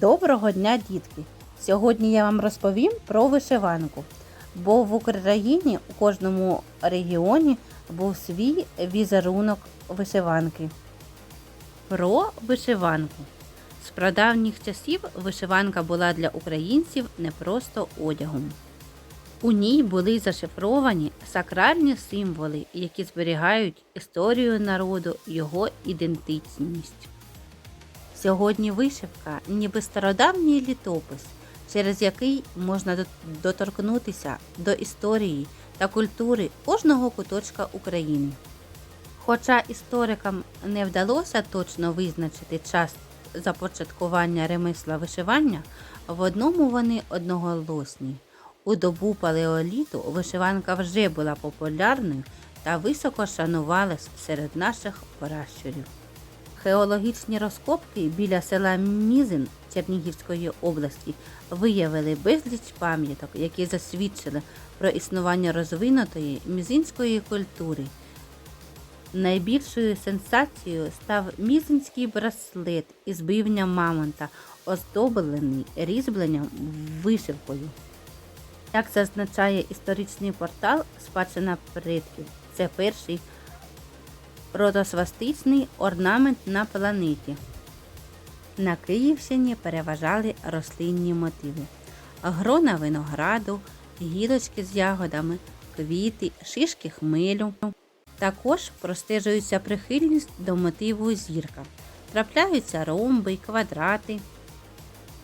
Доброго дня, дітки! Сьогодні я вам розповім про вишиванку, бо в Україні у кожному регіоні був свій візерунок вишиванки. Про вишиванку. З прадавніх часів вишиванка була для українців не просто одягом. У ній були зашифровані сакральні символи, які зберігають історію народу, його ідентичність. Сьогодні вишивка ніби стародавній літопис, через який можна доторкнутися до історії та культури кожного куточка України. Хоча історикам не вдалося точно визначити час започаткування ремесла вишивання, в одному вони одноголосні. У добу палеоліту вишиванка вже була популярною та високо шанувалась серед наших пращурів. Геологічні розкопки біля села Мізин Чернігівської області виявили безліч пам'яток, які засвідчили про існування розвинутої мізинської культури. Найбільшою сенсацією став мізинський браслет із бивня мамонта, оздоблений різьбленням вишивкою. Як зазначає історичний портал Спадщина предків, це перший родосвастичний орнамент на планеті. На Київщині переважали рослинні мотиви: грона винограду, гілочки з ягодами, квіти, шишки хмелю. Також простежується прихильність до мотиву зірка. Трапляються ромби квадрати.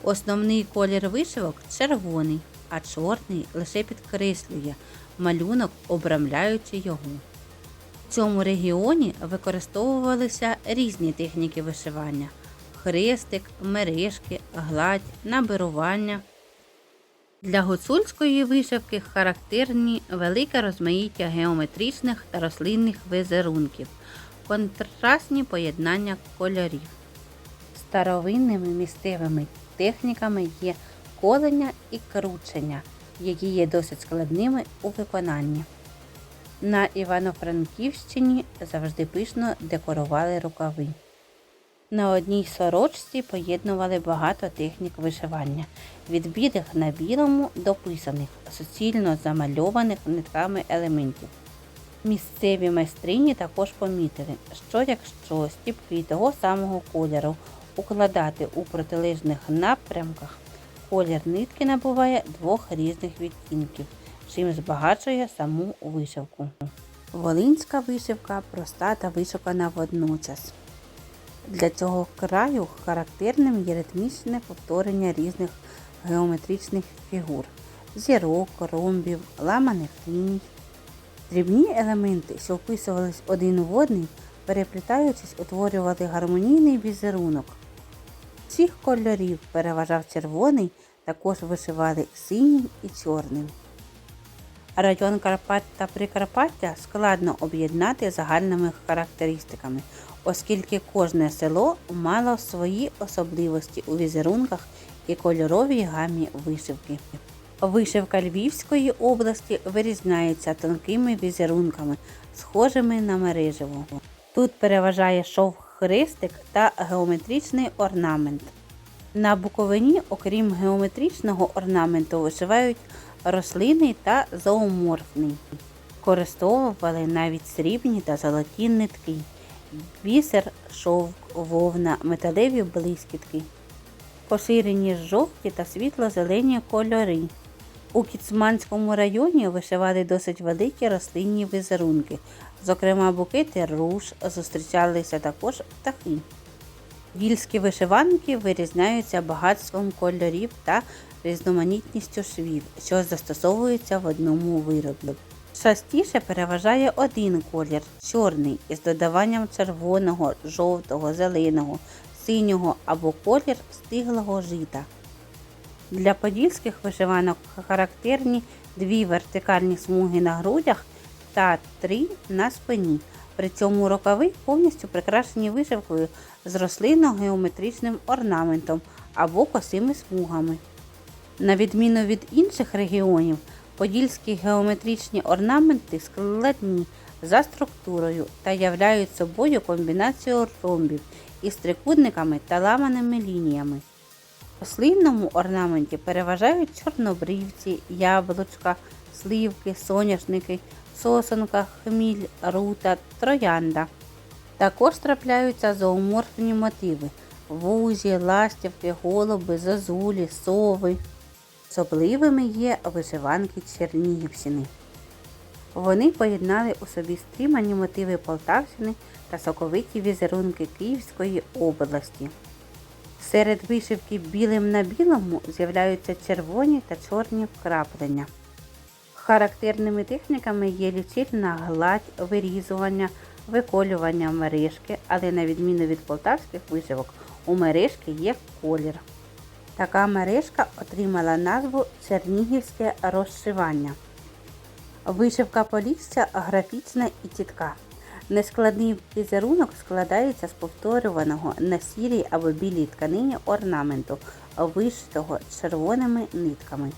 Основний колір вишивок червоний, а чорний лише підкреслює малюнок, обрамляючи його. Цьому регіоні використовувалися різні техніки вишивання: хрестик, мережки, гладь, набирування. Для гуцульської вишивки характерні велике розмаїття геометричних та рослинних візерунків, контрастні поєднання кольорів. Старовинними місцевими техніками є колення і кручення, які є досить складними у виконанні. На Івано-Франківщині завжди пишно декорували рукави. На одній сорочці поєднували багато технік вишивання від білих на білому до писаних, суцільно замальованих нитками елементів. Місцеві майстрині також помітили, що якщо стіпки того самого кольору укладати у протилежних напрямках, колір нитки набуває двох різних відтінків, чим збагачує саму вишивку. Волинська вишивка проста та вишукана водночас. Для цього краю характерним є ритмічне повторення різних геометричних фігур зірок, ромбів, ламаних ліній. Дрібні елементи, що вписувались один в один, переплітаючись, утворювали гармонійний візерунок. Цих кольорів переважав червоний, також вишивали синім і чорним. Район Карпат та Прикарпаття складно об'єднати загальними характеристиками, оскільки кожне село мало свої особливості у візерунках і кольоровій гамі вишивки. Вишивка Львівської області вирізняється тонкими візерунками, схожими на мереживо. Тут переважає шов хрестик та геометричний орнамент. На Буковині, окрім геометричного орнаменту, вишивають рослинний та зооморфний. Використовували навіть срібні та золоті нитки, бісер, шовк, вовна, металеві блискітки. Поширені жовті та світло-зелені кольори. У Кіцманському районі вишивали досить великі рослинні візерунки, зокрема букети руж, зустрічалися також птахи. Вільські вишиванки вирізняються багатством кольорів та різноманітністю швів, що застосовуються в одному виробі. Частіше переважає один колір чорний із додаванням червоного, жовтого, зеленого, синього або колір стиглого жита. Для подільських вишиванок характерні дві вертикальні смуги на грудях та три на спині. При цьому рукави повністю прикрашені вишивкою з рослинно-геометричним орнаментом або косими смугами. На відміну від інших регіонів, подільські геометричні орнаменти складні за структурою та являють собою комбінацію ромбів із трикутниками та ламаними лініями. В рослинному орнаменті переважають чорнобривці, яблучка, сливки, соняшники, сосонка, хміль, рута, троянда. Також трапляються зооморфні мотиви вузі, ластівки, голуби, зозулі, сови. Особливими є вишиванки Чернігівщини. Вони поєднали у собі стрімані мотиви Полтавщини та соковиті візерунки Київської області. Серед вишивки білим на білому з'являються червоні та чорні вкраплення. Характерними техніками є лічильна гладь, вирізування, виколювання мережки, але на відміну від полтавських вишивок, у мережки є колір. Така мережка отримала назву Чернігівське розшивання. Вишивка полісся графічна і чітка. Нескладний візерунок складається з повторюваного на сірій або білій тканині орнаменту, вишитого червоними нитками.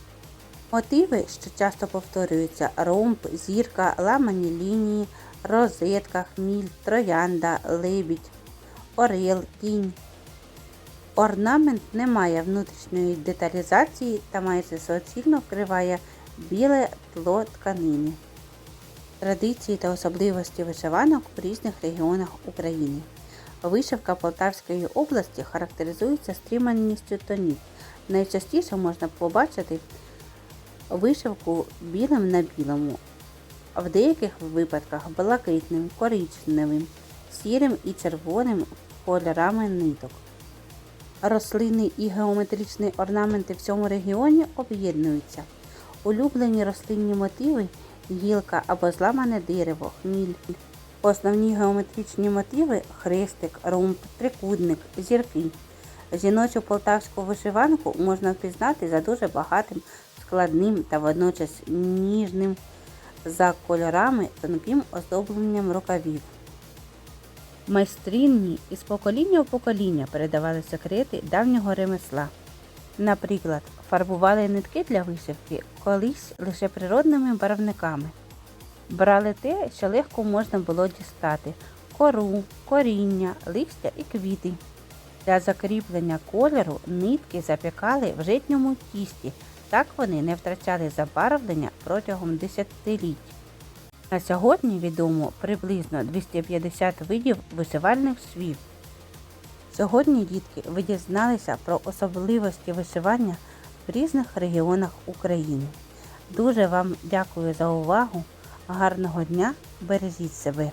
Мотиви, що часто повторюються ромб, зірка, ламані лінії, розетка, хміль, троянда, лебідь, орел, кінь. Орнамент не має внутрішньої деталізації та майже суцільно вкриває біле тло тканини. Традиції та особливості вишиванок в різних регіонах України. Вишивка Полтавської області характеризується стриманістю тонів. Найчастіше можна побачити вишивку білим на білому, а в деяких випадках блакитним, коричневим, сірим і червоним кольорами ниток. Рослинний і геометричні орнаменти в цьому регіоні об'єднуються. Улюблені рослинні мотиви гілка або зламане дерево, хміль. Основні геометричні мотиви хрестик, ромб, трикутник, зірки. Жіночу полтавську вишиванку можна впізнати за дуже багатим, складним та водночас ніжним за кольорами тонким оздобленням рукавів. Майстринні із покоління в покоління передавали секрети давнього ремесла. Наприклад, фарбували нитки для вишивки колись лише природними барвниками. Брали те, що легко можна було дістати кору, коріння, листя і квіти. Для закріплення кольору нитки запікали в житньому тісті, так вони не втрачали забарвлення протягом десятиліть. На сьогодні відомо приблизно 250 видів висивальних свів. Сьогодні дітки ви дізналися про особливості висивання в різних регіонах України. Дуже вам дякую за увагу. Гарного дня! Бережіть себе!